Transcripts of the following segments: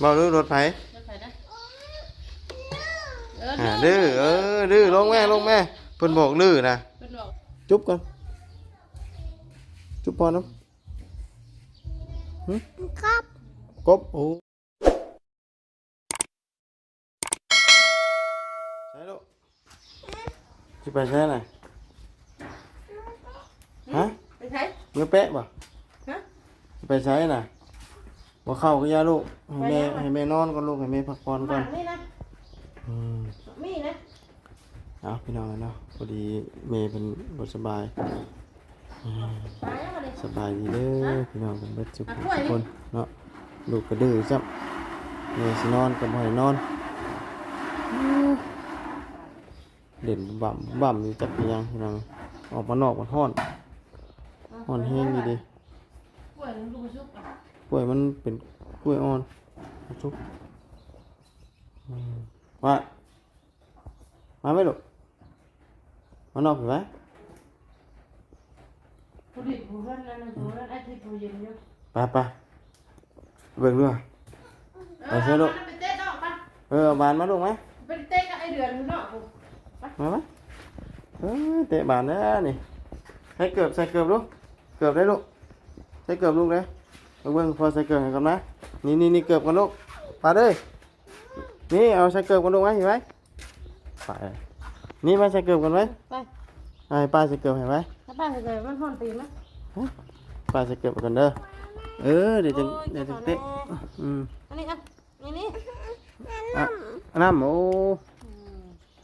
เบาดื้อรถไผรถไฟนะเอออ่าดื้อเออดื้อลงแม่ลงแม่เพิ่นบอกดื้อนะเพิ่นบอกจุ๊บก่อนจุ๊บพอน้ำหึครับ กบโอ้ใช่ลูกจะไปใช่ไหนฮะไปใช้เมื่อเป๊ะป่ะฮะไปใช้น่ะ บ่เข้าก็ยาลูกให้แม่ไปยังให้แม่นอนก่อนลูกให้แม่พักผ่อนหก่อมานกนี่นะอืมมีนะเอาพี่น้องเนาะพอดีเมย์เป็นบทสบายอืมตายแล้วมาเลยสบายดีเด้อพี่น้องเป็นเบิดสุขอะทุกล้วยกนี่คนเนาะลูกก็ดื้อจับเมย์สินอนก็บ่ให้นอนเด่นบ่ำบ่ำอยู่จับเป็นหยังพี่น้องออกมานอกมันฮ้อนฮ้อนแห้งดีเดิ กล้วยลูกชุบอะกล้วยมันเป็นกล้วยอ่อนชุบอืมว่ามาไหมลูกมานอกเห็นไหมผู้ดิบผู้เพิ่นนั่นน่ะผู้นั้นไอ้ที่ผู้เย็นอยู่ไปไปเบิ่งด้วยไปใช้ลูกไปเตะดอกปะเออเอาบานมาลูกไหมไปเตะกับไอ้เดือนอยู่เนาะผู้มาไหมเออเตะบานแล้วนี่ใส่เกือบใส่เกือบลูกเกือบได้ลูกใส่เกือบลูกเลย เอาเบิ่งพอใส่เกือบให้กันนะนี่นี่นี่เกือบกันลูกไปเลยนี่เอาใส่เกือบกันลูกไหมเห็นไหมไปนี่มาใส่เกือบกันไหมไปให้ป้าใส่เกือบเห็นไหมถ้าป้าเคยมันห่อนตีนมั้ยป้าใส่เกือบกันเด้อเออเดี๋ยวจะโอ้ยเดี๋ยวจะขอเตะแน่อืมอันนี้อะนี่นี่อะน้ำโอ้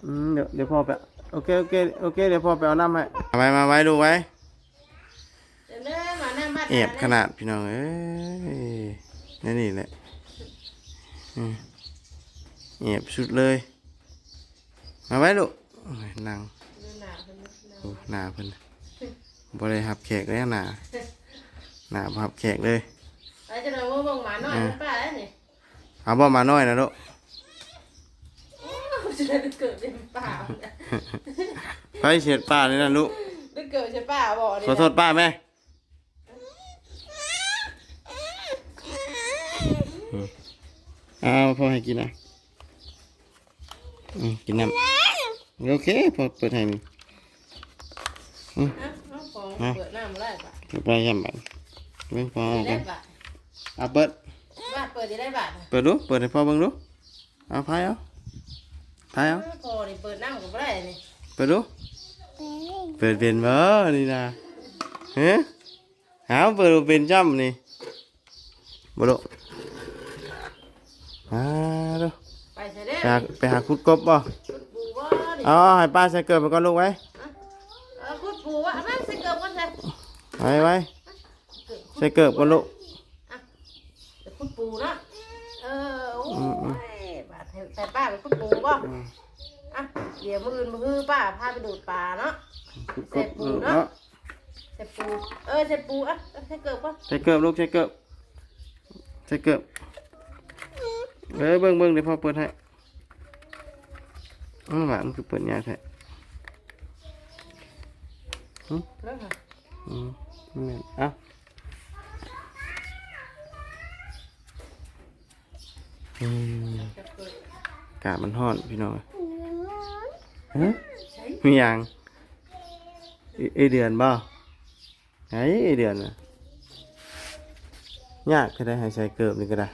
อืมเดี๋ยวเดี๋ยวพ่อไปโอเคโอเคโอเคเดี๋ยวพ่อไปเอาน้ำให้เอาไว้มาไว้ดูไว้เดี๋ยวเด้อ มาหน้าบ้านเอบขนาดพี่น้องเอ้ยนี่นี่แหละอืมเอียบสุดเลย มาไว้ลูกนั่งหนาพิ่นดูหน้าโอ้หนาเพิ่นบ่ได้หับแขกเลยหนาหนาหับแขกเลยไอ้เจะนว่าเบิ่งหมาน้อยมันป้าแล้วนี่เอาบ่มาน้อยนะลูกจะได้เกิดเป็นป้าไปเสียดป้าเลยนะลูกได้เกิดใช่ป้าบอกนี่ขอโทษป้าไหมอืมเอาพ่อให้กินนะอืมกินน้ำโอเคพอเปิดให้นี่นะน้องฟองเปิดหน้ามาได้ป่ะไปยำบันเบิ่งพ่อเอาได้กันป่ะเอาเปิดบ้านเปิดได้บาทเปิดดูเปิดให้พ่อเบิ่งดูเอาพายเอาพายเอาพอนี่เปิดน้ำก็ได้นี่เปิดดูเปิดเป็นบ่นี่นะเฮ้หาเปิดบ่เป็นจ้ำนี่บ่ดู อ่าดูไปใส่ได้ไปหาไปหาคุดกบบ่ปูว่านี่เอาให้ป้าใส่เกิดไปก่อนลูกไว้เออพูดปูว่าแม่ใส่เกิบกันใส่ไว้ไว้ใส่เกิดก่อนลูกพูดปูนะเออโอ้ยบาทแต่ป้าไปพูดปูป่ะอะเดี๋ยวมืออื่นมือป้าพาไปดูดปลาเนาะ คุดกใส่บปูเออเนาะเนาะใส่ปู เออใส่ปูอะใส่เกิบป่ะใส่เกิดลูกใส่เกิดใส่เกิด เอ้ยเบิ่งเบิ่งเดี๋ยวพ่อเปิดให้เอืมว่ามันคือเปิดยากแท้เรื่องค่ะอืมนี่นอ้าอืมกามันร้อนพี่น้องฮะมีหยังไอเดือนบ่ไอ้ไอเดือนน่ะยากก็ได้ให้ใส่เกิบนี่ก็ได้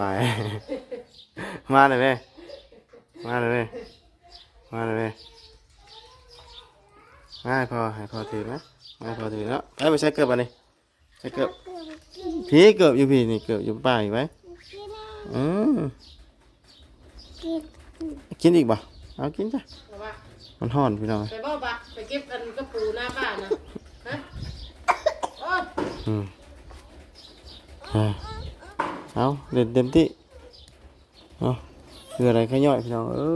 บายมาเลยแม่มาเลยแม่มาเลยแม่มาให้พ่อให้พ่อถือนะมาให้พ่อถือเนาะไปไปใส่เกิบอันนี้ใส่เกิบพี่เกิบอยู่พี่นี่เกิบอยู่ป่าอยู่ไหมอืมกินกินอีกบ่เอากินจ้ะเอามามันห่อนพี่น้องไปบ่ปะไปเก็บอันกระปูหน้าบ้านนะฮะโอ้ยอืมอ่า เอาเล่นเต็มที่เอาคืออะไรขย่อยพี่น้องเอ้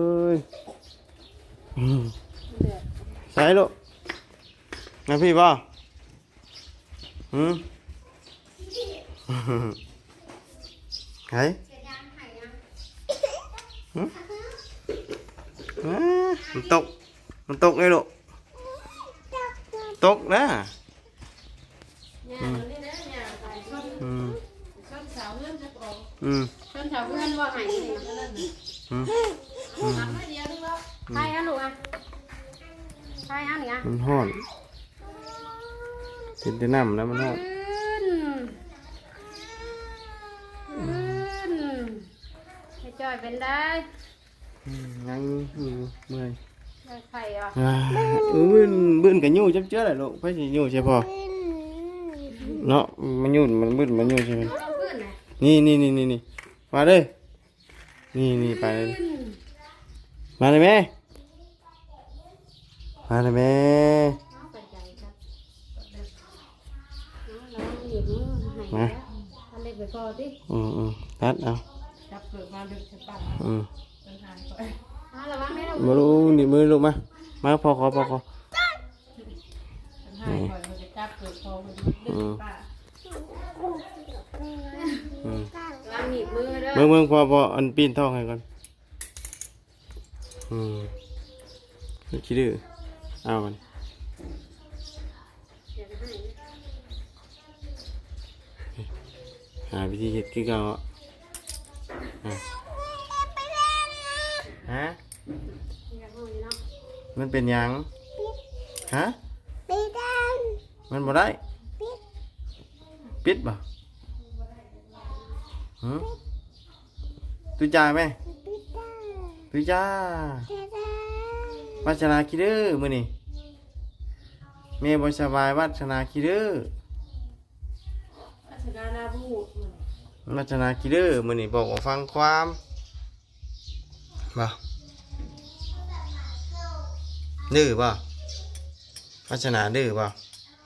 อืมเพิ่นชาวเพื่อนว่าให้นี่อืมทำไม่เดียวนึงแล้วใครอะลูกอะใครอะนี่อะมันห้อนติดแต่น้ำแล้วมันห้อนขึ้นขึ้นให้จอยเป็นได้อืมยังอยู่เมื่อยได้ไข่อะอ่าบื้นบื้นกันยู่จับเจ้าเลยลูกไปสิยู่ใช่พอเนาะมันยู่มันบื้นมันยู่ใช่ไหมต้องขึ้ นนะนี่นี่นี่นี่นี่มาเลยนี่นี่ไปเลยขึ้นมาเลยแม่มาเลยแม่เอาไปใจครับเอาแล้วหยิบมือให้แล้วทำเล็กไปพอสิอืมอืมตัดเอาจับเกิดมาดึกจะปังอืมเป็นทางก่อนอะระวังไม่ต้องมาลูกนี่มือลูกมา มาพอขอพอขอเป็นทางก่อนมั นจะจับเกิดพอมันดึกป้าอืมระวังหนีบมือเด้อเบิ่งเบิ่งพอพออันปีนท้องให้ก่อนอืมคิดดื้อเอามันเดี๋ยวจะให้หาวิธีเฮ็ดคือเก่าอะอะฮะอยากรู้อยู่เนาะมันเป็นหยังฮะไม่ได้มันบ่ได้ปิดบ่ หืมตุจ่ายไหมไม่ได้ตุจ่าไม่ได้วัชนาคิดดื้อมื้อนี้แม่บ่สบายวัชนาคิดดื้อพัฒนาหน้าบูดวัชนาคิดดื้อมื้อนี้บอกว่าฟังความบ่ดื้อบ่วัชนาดื้อบ่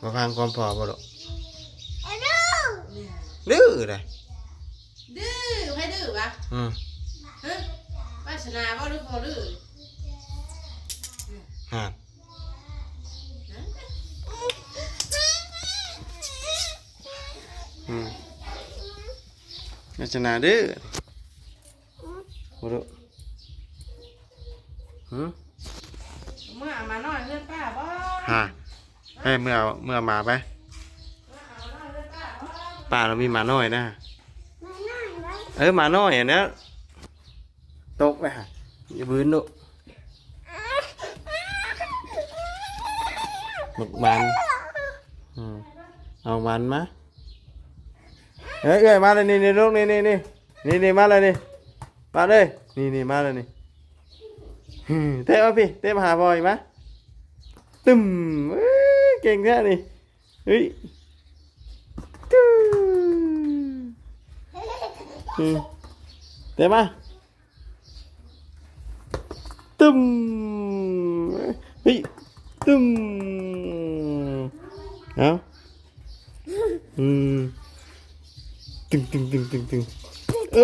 บ่ฟังความพอบ่ดอกไอ้ลูกดื้อเลยดื้อให้ดื้ อวะอืมฮะวาสนาบ่หรือพอดื้อฮะอืมวัชนาดื้อบ่ดอกหืมเมื่อมาน้อยเพื่อนป้าบ่ฮะเฮ้ยเมื่อเมื่อมาไป ป่าเรามีหมาน้อยนะมาหน่อยไว้ เออหมาน้อยอะนะตกไปฮะอย่าบืนดุหมึกมันอืมเอามันมาเฮ้ยเอ้ยมาเลยนี่นี่ลูกนี่นี่นี่นี่นี่มาเลยนี่มาเลยนี่นี่มาเลยนี่ฮึ่มเตะมาพี่เตะมาหาบอยมาตึมเอ้ยเก่งแค่นี่เฮ้ยตึม อืมเตะมาตึมเฮ้ยตึมเอาอืมตึงตึงตึงตึงตึงเ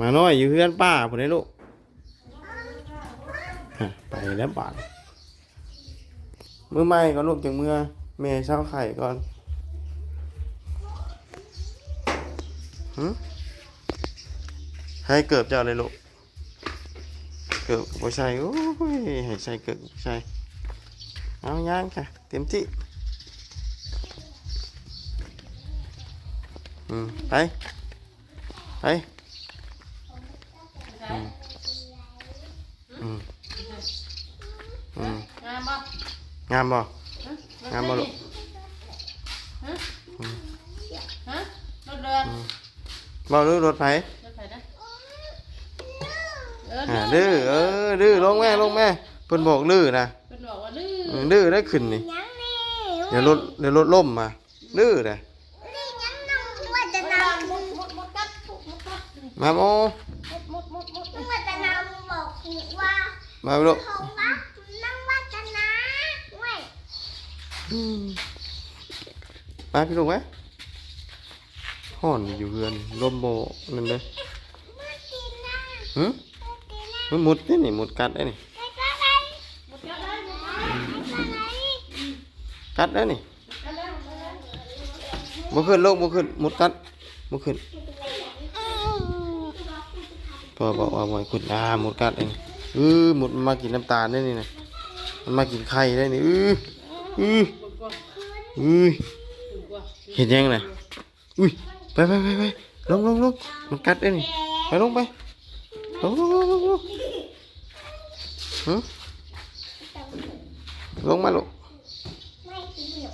มาน้อยอยู่เพื่อนป้าผมได้ลูกไปแล้วบาดมือใหม่ก่อนลูกจากเมื่อแม่เช้าไข่ก่อนให้เกิบเจ้าเลยลูกเกิบบ่ใส่โอ้ยให้ใส่เกิบบ่ใส่เอาย่างค่ะ เต็มที่อืมไป ไป อืมอืมอืมงามบ่งามบ่ ฮะงามบ่ลูก ฮะฮะรถเรือบ่รู้รถไผรถไฟนะเอออ่าดื้อเออดื้อลงแม่ลงแม่เพิ่นบอกดื้อนะเป็นบอกว่าดื้ออืมดื้อได้ขึ้นนี่เดี๋ยวรถเดี๋ยวรถล่มมาดื้อนะนี่ยังน้องว่าจะนำมุดมุดมุดกัดมุดกัดมาโม มุดมุดมุดมุด ว่าจะนำบอกว่า มาลูกเขาว่าน้องว่าจะนะเว้ยไปพี่ลูกไหมห่อนอยู่เรือนลมโบนั่นเลยมากินนะหึมากินนะมันมุดนี่นี่มุดกัดได้นี่ไปก็ได้มุดกัดได้มุดไปก็ได้กัดได้นี่กัดได้บ่ขึ้นลูกบ่ขึ้นมุดกัดบ่ขึ้นอืมไปก็บอกว่าหมอยขุดอาหมดกัดเอง เออหมดมันมากินน้ำตาลได้นี่นะมันมากินไข่ได้นี่เออเออเบิ่งก่อนเอ้ยเบิ่งก่อนเห็นยังนะอุ้ยไปไปไปไปลงลงลงมันกัดได้นี่ไปลงไปลงลงลงลงลงหึลงมาลูกไม่กินหนู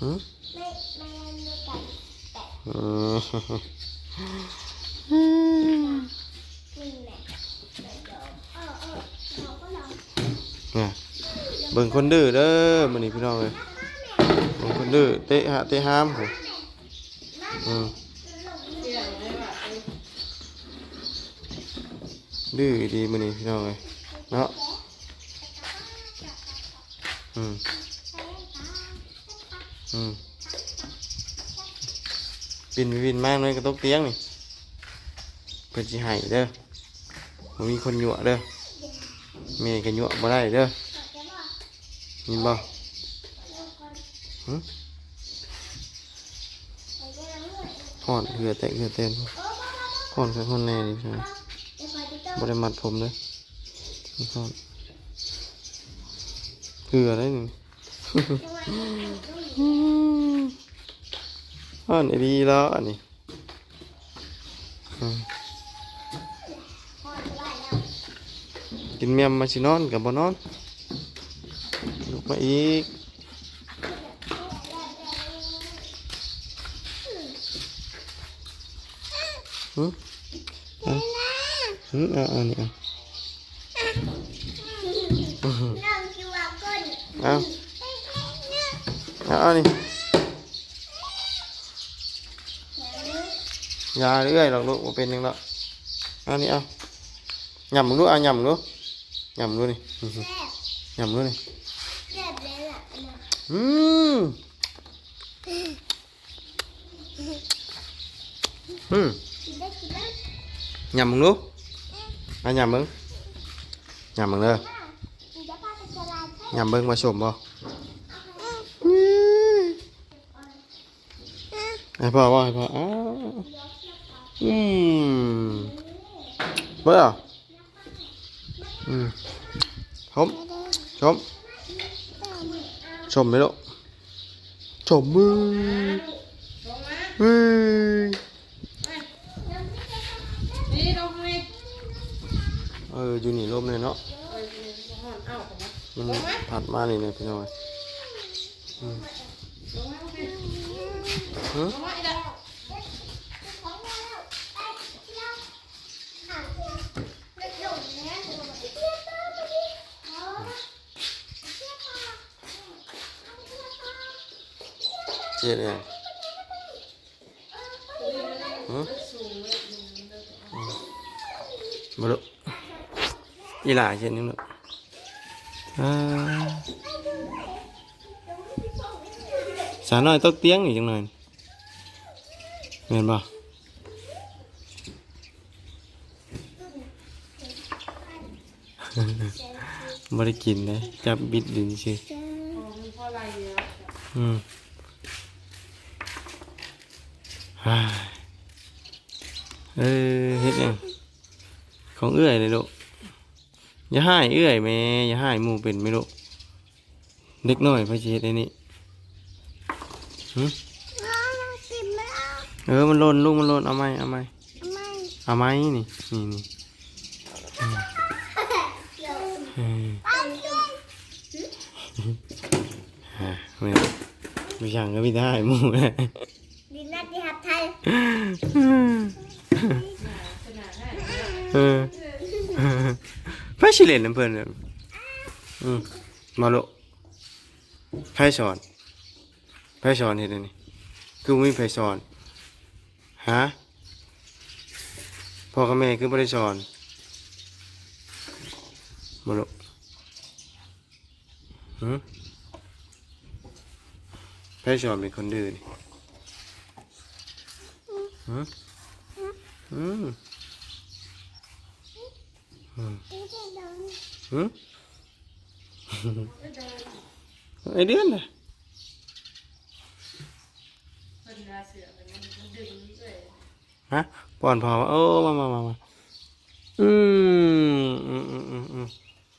หึ ไม่ไม่ไม่กันแต่ อืม กินแหละเดี๋ยวเออเออเราก็ลอง น่ะ เบิ่งคนดื้อเด้อมื้อนี้พี่น้องเอ้ยเบิ่งคนดื้อเตะหะเตะห้ามโหอืมดื้อดีมื้อนี้พี่น้องเอ้ยเนาะอืมอืมวินวินมากเลยกระตกเตียงนี่เพิ่นสิให้เด้อบ่มีคนยั่วเด้อแม่ก็ยั่วบ่ได้เด้อ ยินบ่หึฮ้อนเหือแตกเหือเต้นฮ้อนคือฮ้อนแน่นี่พี่น้องบ่ได้มัดผมเลยนี่อนเหือได้หนี่งอ่านดีแล้วอันนี้กินเมียมมาชินอนกับบนอน ลุกมาอีกหืมอะหืมเอ่าอันนี้อะอื้อหือน้องคิดว่าก้นเอาเอาอันนี้ยาเรื่อยหรอกลูกบ่เป็นหยังหรอกเอันนี้เอาหย่ำมึงดูเอาหย่ำมึงดูหย่ำมึงดูนี่อื้อหือแซ่บหย่ำมึงดูนี่แซ่บเลยล่ะ นะอืมอืมกินได้กินได้หย่ำมึงดูเอาหย่ำมึ ชมบ่ให้พ่อว่าให้พ่ออ้าวอืมเบ่ออืมชมมชมไหมลูกชมมือมาเฮ้ยเอออยู่นี่ลมเลยเนาะมันผัดมานี่เลยพี่น้อยอืมาอีกแล้วเจ็ดเองฮะมาลูกอีหล่าเช่นนี้ลูกสาหน่อยตกเตียงอีกจังหน่อยเห็นป่ะไม่ได้กินเลยจับบิดดินชื่ออ๋อมัน เพราะอะไรเยอะอืมฮ่าเออเฮ็ดหยังของเอื้อยเลยลูกอย่าให้เอื้อยแม่อย่าให้หมูเป็นไหม่ลูกเด็กน้อยพระเฮ็ดไอ้นี่หึเออมันหล่นลูกมันหล่นเอาไหมเอาไหมเอาไหมนี่นี่นี่เออฮะไม่ไม่ช่างก็ไม่ได้หมูนะ ดินนัดที่หัดไทย ขนาดนั้น เออไพ่ชิเลนน้ำเพื่อนเลยอืมมาโลไพ่สอนไพ่สอนเห็นนี่คือไม่ไพ่สอนฮะพ่อกับแม่คือไม่ได้สอนมาโลหืมไพ่สอนเป็นคนดื้อนี่หืมอืม ไอเดือนน่ะเป็นนาเสือมันมันดึงเลยฮะป้อนพอว่าโอ้มามามามาอืมอืมอืมอืมอืม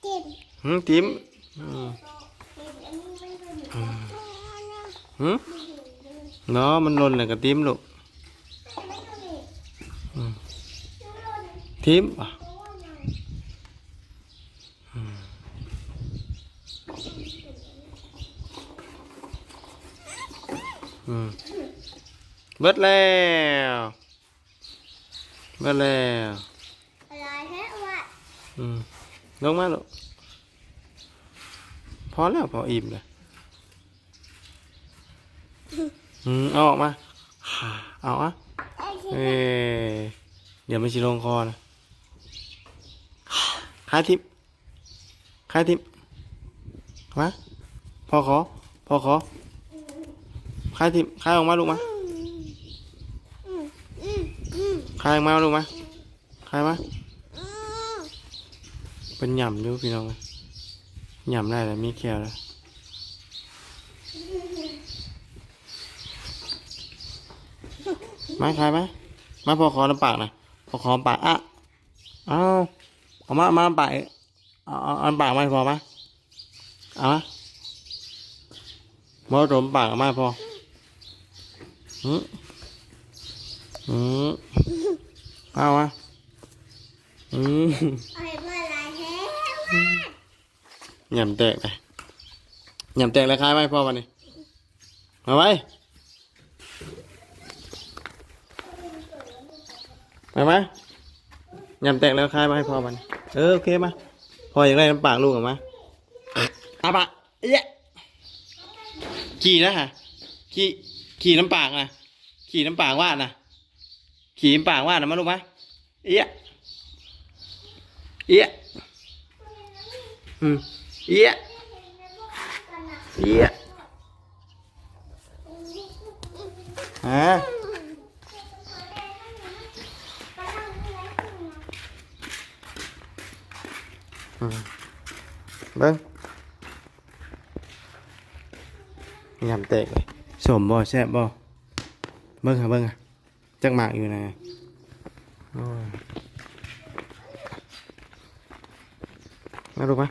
เจ็บหืมจิ้มอืมเจ็บอันนี้ไม่เป็นหืมเนาะมันหล่นเลยกับจิ้มลูกไม่เป็นอืมจิ้มอะอืม เบิดแล้วเบิดแล้วอะไรแค่ว่าอืมลงมาลูกพอแล้วพออิ่มเลยอืมเอาออกมา เอาอะไอ้ที่เอ้ยเดี๋ยวมันสิลงคอนะคายทิพย์คายทิพย์มาพอขอ พอขอ คายทิพย์คายออกมาลูกมาคายออกมาลูกมาคายมาเป็นหย่ำดูพี่น้องหย่ำได้แล้วมีแคลแล้วมาคายไหมมาพอขอน้ำปากน่อยพอขอปากอะเอาเอามามาปากเอาเอาปากมาพอไหมเอามามาดมปากมาพอ อืมอืมเอามาอืมไอ้เมื่อไรแค่ยำแตกไปยำแตกแล้วคล้ายไหมพ่อวันนี้มาไว้มาไหมยำแตกแล้วคลายไหมาให้พ่อวัน เออโอเคมาพ่ออยากได้น้ำปากลูกออกมาอาปะเอ๊ะขี่นะฮะขี่ขี่น้ำปากนะ ขี่น้ำปากว่าดนะขี่น้ำปากว่าดนะมาลูกมาเอ๊ะเอ๊ะอืมเอ๊ะเอ๊ะฮะเบิ้งยำเตะเลยสมบ่แซ่บบ่ เบิ้งค่ะเบิ้งอะจักหมากอยู่นะโอ้ยมาดูมา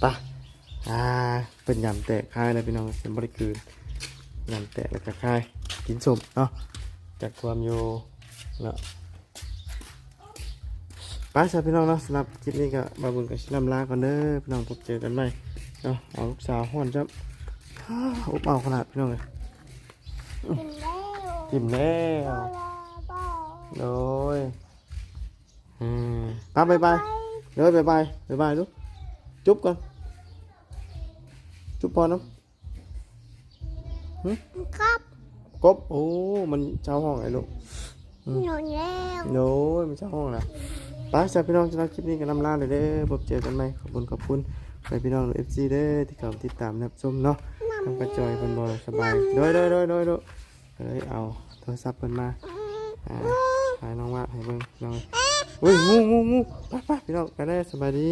ไปะอ่าเป็นยำเตะคายเลยพี่น้องเป็นบริกืนยำเตะแล้วก็คายกินสมเนาะจากความอยู่เนาะไปสำหรับพี่น้องเนาะสำหรับคลิปนี้ก็บาบุญกับชิลำลาก่อนเด้อพี่น้องพบเจอกันใหม่เนาะเอาลูกสาวห้อนจับฮ่าอุบเอาขนาดพี่น้องเลย กินแล้วกินแล้วลาบ่โดยอืมไป้าบายบายเด้อบายบายบายบายลูกจุ๊บก่อนจุ๊บพอน้ครับำกบโอ้ มันเช่าห้องไอ้ลูกหนูแล้วโดยมันเช่าห้องนะไปสำหรับพี่น้องสำหรับคลิปนี้ก็นำลาเลยเด้อพบเจอกันใหม่ขอบคุณขอบคุณไปพี่น้องเอฟซีเด้อที่เข้ามาติดตามรับชมเนาะทำกระจอยเป็นบอลสบายโดยโดยโดยโดย โดยเลยเอาโทรศัพท์เพิ่นมาอ่าหายน้องว่าให้เบิ่งน้องอุ้ยงูงูงูไปไปพี่น้องไปได้สบายดี